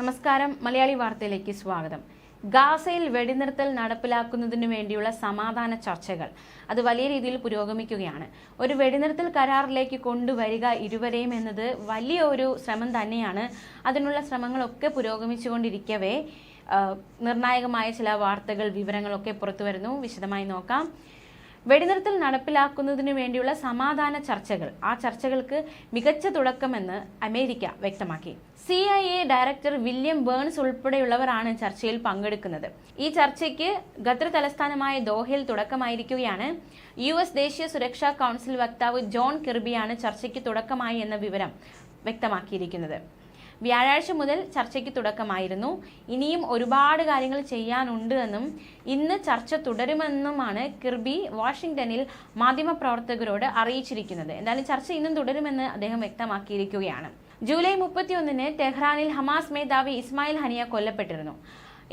നമസ്കാരം. മലയാളി വാർത്തയിലേക്ക് സ്വാഗതം. ഗാസയിൽ വെടിനിർത്തൽ നടപ്പിലാക്കുന്നതിനു വേണ്ടിയുള്ള സമാധാന ചർച്ചകൾ അത് വലിയ രീതിയിൽ പുരോഗമിക്കുകയാണ്. ഒരു വെടിനിർത്തൽ കരാറിലേക്ക് കൊണ്ടുവരിക ഇരുവരെയും എന്നത് വലിയ ഒരു ശ്രമം തന്നെയാണ്. അതിനുള്ള ശ്രമങ്ങളൊക്കെ പുരോഗമിച്ചുകൊണ്ടിരിക്കവേ. നിർണായകമായ ചില വാർത്തകൾ വിവരങ്ങളൊക്കെ പുറത്തു വരുന്നു. വിശദമായി നോക്കാം. വെടിനിർത്തൽ നടപ്പിലാക്കുന്നതിനു വേണ്ടിയുള്ള സമാധാന ചർച്ചകൾ. ആ ചർച്ചകൾക്ക് മികച്ച തുടക്കമെന്ന് അമേരിക്ക വ്യക്തമാക്കി. C I A director William Burns ഉൾപ്പെടെയുള്ളവരാണ് ചർച്ചയിൽ പങ്കെടുക്കുന്നത്. ഈ ചർച്ചയ്ക്ക് ഖത്തർ തലസ്ഥാനമായ ദോഹയിൽ തുടക്കമായിരിക്കുകയാണ്. യു എസ് ദേശീയ സുരക്ഷാ കൗൺസിൽ വക്താവ് ജോൺ കിർബിയാണ് ചർച്ചയ്ക്ക് തുടക്കമായി എന്ന വിവരം വ്യക്തമാക്കിയിരിക്കുന്നത്. വ്യാഴാഴ്ച മുതൽ ചർച്ചയ്ക്ക് തുടക്കമായിരുന്നു. ഇനിയും ഒരുപാട് കാര്യങ്ങൾ ചെയ്യാനുണ്ട് എന്നും ഇന്ന് ചർച്ച തുടരുമെന്നുമാണ് കിർബി വാഷിംഗ്ടണിൽ മാധ്യമപ്രവർത്തകരോട് അറിയിച്ചിരിക്കുന്നത്. എന്തായാലും ചർച്ച ഇന്നും തുടരുമെന്ന് അദ്ദേഹം വ്യക്തമാക്കിയിരിക്കുകയാണ്. ജൂലൈ മുപ്പത്തിയൊന്നിന് ടെഹ്റാനിൽ ഹമാസ് മേധാവി ഇസ്മായിൽ ഹനിയ കൊല്ലപ്പെട്ടിരുന്നു.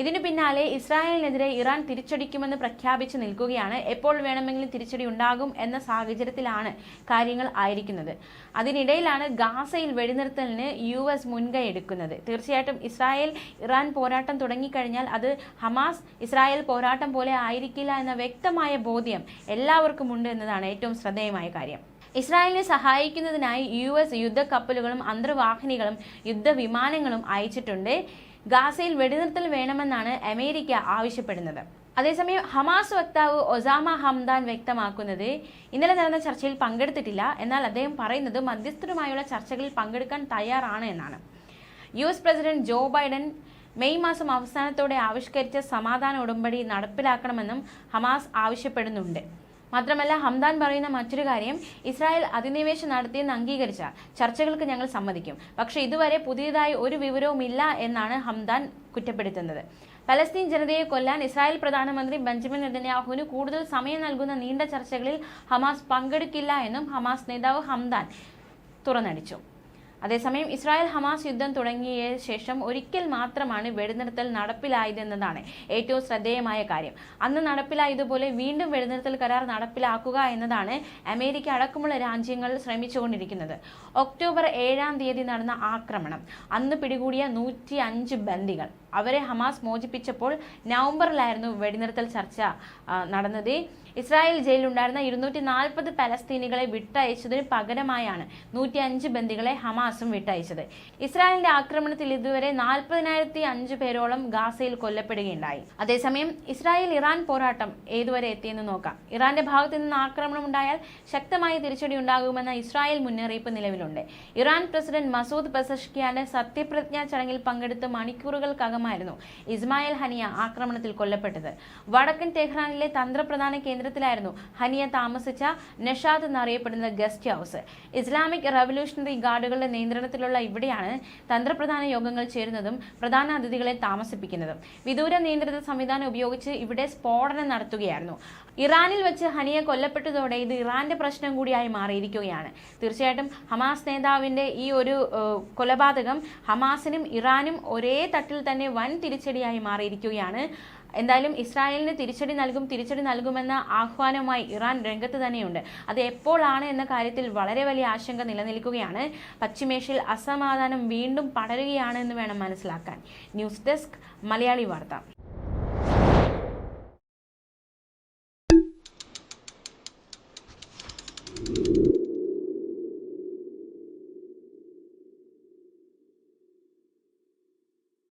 ഇതിനു പിന്നാലെ ഇസ്രായേലിനെതിരെ ഇറാൻ തിരിച്ചടിക്കുമെന്ന് പ്രഖ്യാപിച്ച് നിൽക്കുകയാണ്. എപ്പോൾ വേണമെങ്കിലും തിരിച്ചടി ഉണ്ടാകും എന്ന സാഹചര്യത്തിലാണ് കാര്യങ്ങൾ ആയിരിക്കുന്നത്. അതിനിടയിലാണ് ഗാസയിൽ വെടിനിർത്തലിന് യു എസ് മുൻകൈ എടുക്കുന്നത്. തീർച്ചയായിട്ടും ഇസ്രായേൽ ഇറാൻ പോരാട്ടം തുടങ്ങിക്കഴിഞ്ഞാൽ അത് ഹമാസ് ഇസ്രായേൽ പോരാട്ടം പോലെ ആയിരിക്കില്ല എന്ന വ്യക്തമായ ബോധ്യം എല്ലാവർക്കും ഉണ്ട് എന്നതാണ് ഏറ്റവും ശ്രദ്ധേയമായ കാര്യം. ഇസ്രായേലിനെ സഹായിക്കുന്നതിനായി യു എസ് യുദ്ധക്കപ്പലുകളും അന്തർവാഹിനികളും യുദ്ധവിമാനങ്ങളും അയച്ചിട്ടുണ്ട്. ഗാസയിൽ വെടിനിർത്തൽ വേണമെന്നാണ് അമേരിക്ക ആവശ്യപ്പെടുന്നത്. അതേസമയം ഹമാസ് വക്താവ് ഒസാമ ഹംദാൻ വ്യക്തമാക്കുന്നത് ഇന്നലെ നടന്ന ചർച്ചയിൽ പങ്കെടുത്തിട്ടില്ല. എന്നാൽ അദ്ദേഹം പറയുന്നത് മധ്യസ്ഥരുമായുള്ള ചർച്ചകളിൽ പങ്കെടുക്കാൻ തയ്യാറാണ് എന്നാണ്. U S president Joe Biden May മാസം അവസാനത്തോടെ ആവിഷ്കരിച്ച സമാധാന ഉടമ്പടി നടപ്പിലാക്കണമെന്നും ഹമാസ് ആവശ്യപ്പെടുന്നുണ്ട്. മാത്രമല്ല ഹംദാൻ പറയുന്ന മറ്റൊരു കാര്യം ഇസ്രായേൽ അധിനിവേശം നടത്തിയെന്ന് അംഗീകരിച്ച ചർച്ചകൾക്ക് ഞങ്ങൾ സമ്മതിക്കും. പക്ഷേ ഇതുവരെ പുതിയതായി ഒരു വിവരവുമില്ല എന്നാണ് ഹംദാൻ കുറ്റപ്പെടുത്തുന്നത്. പലസ്തീൻ ജനതയെ കൊല്ലാൻ ഇസ്രായേൽ പ്രധാനമന്ത്രി ബെഞ്ചമിൻ നെതന്യാഹുവിന് കൂടുതൽ സമയം നൽകുന്ന നീണ്ട ചർച്ചകളിൽ ഹമാസ് പങ്കെടുക്കില്ല എന്നും ഹമാസ് നേതാവ് ഹംദാൻ തുറന്നടിച്ചു. അതേസമയം ഇസ്രായേൽ ഹമാസ് യുദ്ധം തുടങ്ങിയ ശേഷം ഒരിക്കൽ മാത്രമാണ് വെടിനിർത്തൽ നടപ്പിലായതെന്നതാണ് ഏറ്റവും ശ്രദ്ധേയമായ കാര്യം. അന്ന് നടപ്പിലായതുപോലെ വീണ്ടും വെടിനിർത്തൽ കരാർ നടപ്പിലാക്കുക എന്നതാണ് അമേരിക്ക അടക്കമുള്ള രാജ്യങ്ങൾ ശ്രമിച്ചുകൊണ്ടിരിക്കുന്നത്. ഒക്ടോബർ ഏഴാം തീയതി നടന്ന ആക്രമണം. അന്ന് പിടികൂടിയ നൂറ്റി അഞ്ച് ബന്ദികൾ. അവരെ ഹമാസ് മോചിപ്പിച്ചപ്പോൾ നവംബറിലായിരുന്നു വെടിനിർത്തൽ ചർച്ച നടന്നത്. ഇസ്രായേൽ ജയിലിലുണ്ടായിരുന്ന ഇരുന്നൂറ്റി നാൽപ്പത് പലസ്തീനികളെ വിട്ടയച്ചതിന് പകരമായാണ് നൂറ്റി അഞ്ച് ബന്ദികളെ ഹമാസും വിട്ടയച്ചത്. ഇസ്രായേലിന്റെ ആക്രമണത്തിൽ ഇതുവരെ നാൽപ്പതിനായിരത്തി അഞ്ച് പേരോളം ഗാസയിൽ കൊല്ലപ്പെടുകയുണ്ടായി. അതേസമയം ഇസ്രായേൽ ഇറാൻ പോരാട്ടം ഏതുവരെ എത്തിയെന്ന് നോക്കാം. ഇറാന്റെ ഭാഗത്ത് നിന്ന് ആക്രമണം ഉണ്ടായാൽ ശക്തമായ തിരിച്ചടി ഉണ്ടാകുമെന്ന ഇസ്രായേൽ മുന്നറിയിപ്പ് നിലവിലുണ്ട്. ഇറാൻ പ്രസിഡന്റ് മസൂദ് പെസഷ്കിയാന്റെ സത്യപ്രതിജ്ഞാ ചടങ്ങിൽ പങ്കെടുത്ത മണിക്കൂറുകൾക്കകമായിരുന്നു ഇസ്മായിൽ ഹനിയ ആക്രമണത്തിൽ കൊല്ലപ്പെട്ടത്. വടക്കൻ ടെഹ്റാനിലെ തന്ത്രപ്രധാന കേന്ദ്രത്തിലായിരുന്നു ഹനിയ താമസിച്ച നഷാദ് എന്നറിയപ്പെടുന്ന ഗസ്റ്റ് ഹൗസ്. ഇസ്ലാമിക് റവല്യൂഷണറി ഗാർഡുകളുടെ നിയന്ത്രണത്തിലുള്ള ഇവിടെയാണ് തന്ത്രപ്രധാന യോഗങ്ങൾ ചേരുന്നതും പ്രധാന അതിഥികളെ താമസിപ്പിക്കുന്നതും. വിദൂര നിയന്ത്രിത സംവിധാനം ഉപയോഗിച്ച് ഇവിടെ സ്ഫോടനം നടത്തുകയായിരുന്നു. ഇറാനിൽ വെച്ച് ഹനിയ കൊല്ലപ്പെട്ടതോടെ ഇത് ഇറാന്റെ പ്രശ്നം കൂടിയായി മാറിയിരിക്കുകയാണ്. തീർച്ചയായിട്ടും ഹമാസ് നേതാവിന്റെ ഈ ഒരു കൊലപാതകം ഹമാസിനും ഇറാനും ഒരേ തട്ടിൽ തന്നെ വൻ തിരിച്ചടിയായി മാറിയിരിക്കുകയാണ്. എന്തായാലും ഇസ്രായേലിന് തിരിച്ചടി നൽകും തിരിച്ചടി നൽകുമെന്ന ആഹ്വാനവുമായി ഇറാൻ രംഗത്ത് തന്നെയുണ്ട്. അത് എപ്പോഴാണ് എന്ന കാര്യത്തിൽ വളരെ വലിയ ആശങ്ക നിലനിൽക്കുകയാണ്. പശ്ചിമേഷ്യയിൽ അസമാധാനം വീണ്ടും പടരുകയാണ് എന്ന് വേണം മനസ്സിലാക്കാൻ. ന്യൂസ് ഡെസ്ക് മലയാളി വാർത്ത.